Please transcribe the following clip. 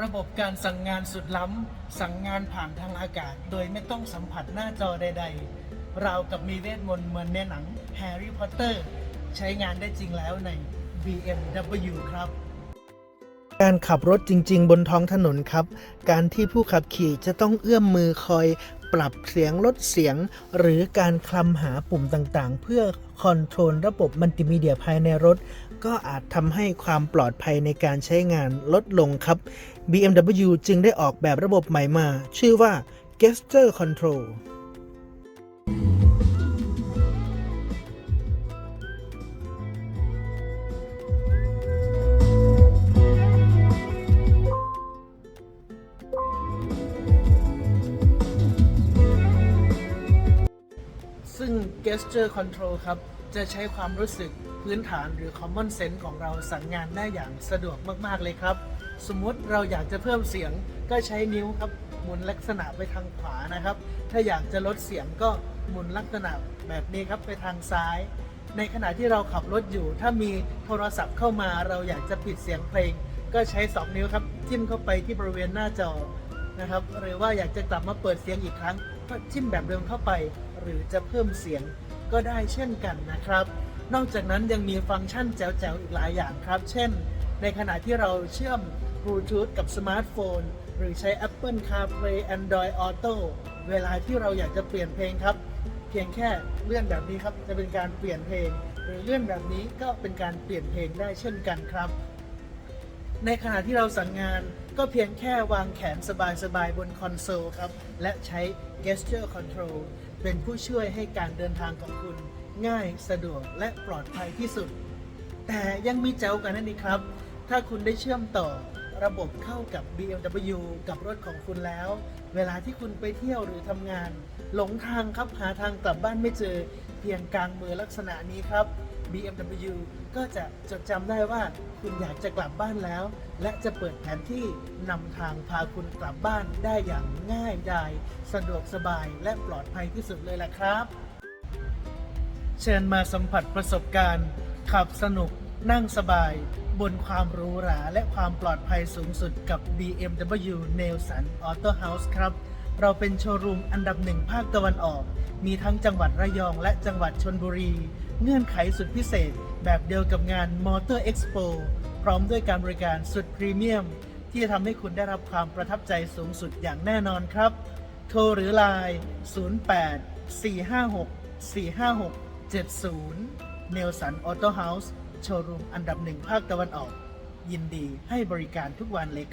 ระบบการสั่งงานสุดล้ำ สั่งงานผ่านทางอากาศ โดยไม่ต้องสัมผัสหน้าจอใด ๆ ราวกับมีเวทมนต์เหมือนในหนังแฮร์รี่พอตเตอร์ ใช้งานได้จริงแล้วใน BMW ครับ การขับรถจริง ๆ บนท้องถนนครับ การที่ผู้ขับขี่จะต้องเอื้อมมือคอย ปรับเสียงลดเสียง หรือการคลำหาปุ่มต่างๆ เพื่อคอนโทรลระบบมัลติมีเดียภายในรถ ก็อาจทำให้ความปลอดภัยในการใช้งานลดลงครับ BMW จึงได้ออกแบบระบบใหม่มา ชื่อว่า Gesture Control ซึ่ง gesture control ครับ จะใช้ความรู้สึกพื้นฐานหรือ common sense ของเราสั่งงานได้อย่างสะดวกมาก ๆ เลยครับ สมมติเราอยากจะเพิ่มเสียงก็ใช้นิ้วครับ หมุนลักษณะไปทางขวานะครับ ถ้าอยากจะลดเสียงก็หมุนลักษณะแบบนี้ครับไปทางซ้าย ในขณะที่เราขับรถอยู่ ถ้ามีโทรศัพท์เข้ามาเราอยากจะปิดเสียงเพลง ก็ใช้ 2 นิ้วครับจิ้มเข้าไปที่บริเวณหน้าจอนะครับหรือว่าอยากจะกลับมาเปิดเสียงอีกครั้งก็จิ้มแบบเดิมเข้าไป หรือจะเพิ่มเสียงก็ได้เช่นกันนะครับ นอกจากนั้นยังมีฟังก์ชันแจ๋วๆอีกหลายอย่างครับ เช่น ในขณะที่เราเชื่อมบลูทูธกับสมาร์ทโฟน หรือใช้ Apple CarPlay Android Auto เวลาที่เราอยากจะเปลี่ยนเพลงครับ เพียงแค่เลื่อนแบบนี้ครับ จะเป็นการเปลี่ยนเพลง หรือเลื่อนแบบนี้ก็เป็นการเปลี่ยนเพลงได้เช่นกันครับ ในขณะที่เราสั่งงานก็เพียงแค่วางแขนสบายๆบนคอนโซลครับ และใช้ gesture control เป็นผู้ช่วยให้การเดินทางของคุณง่ายสะดวกและปลอดภัยที่สุด แต่ยังมีแจ๋วกันนั่นเองครับ ถ้าคุณได้เชื่อมต่อระบบเข้ากับ BMW กับรถของคุณแล้ว เวลาที่คุณไปเที่ยวหรือทำงาน หลงทางครับหาทางกลับบ้านไม่เจอ เพียงกลางมือลักษณะนี้ครับ BMW ก็จะจดจำได้ว่าคุณอยากจะกลับบ้านแล้ว และจะเปิดแผนที่นำทางพาคุณกลับบ้านได้อย่างง่ายดายสะดวกสบายและปลอดภัยที่สุดเลยล่ะครับ เชิญมาสัมผัสประสบการณ์ ขับสนุกนั่งสบาย บนความหรูหราและความปลอดภัยสูงสุดกับ BMW Nelson Auto House ครับ เราเป็นโชว์รูมอันดับหนึ่งภาคตะวันออก มีทั้งจังหวัดระยองและจังหวัดชนบุรี เงื่อนไขสุดพิเศษ แบบเดียวกับงาน Motor Expo พร้อมด้วยการบริการสุดพรีเมียม ที่จะทำให้คุณได้รับความประทับใจสูงสุดอย่างแน่นอนครับ โทรหรือไลน์ 08 456 456 70 เนลสันออโต้เฮาส์โชว์รูมอันดับหนึ่งภาคตะวันออก ยินดีให้บริการทุกวันเลย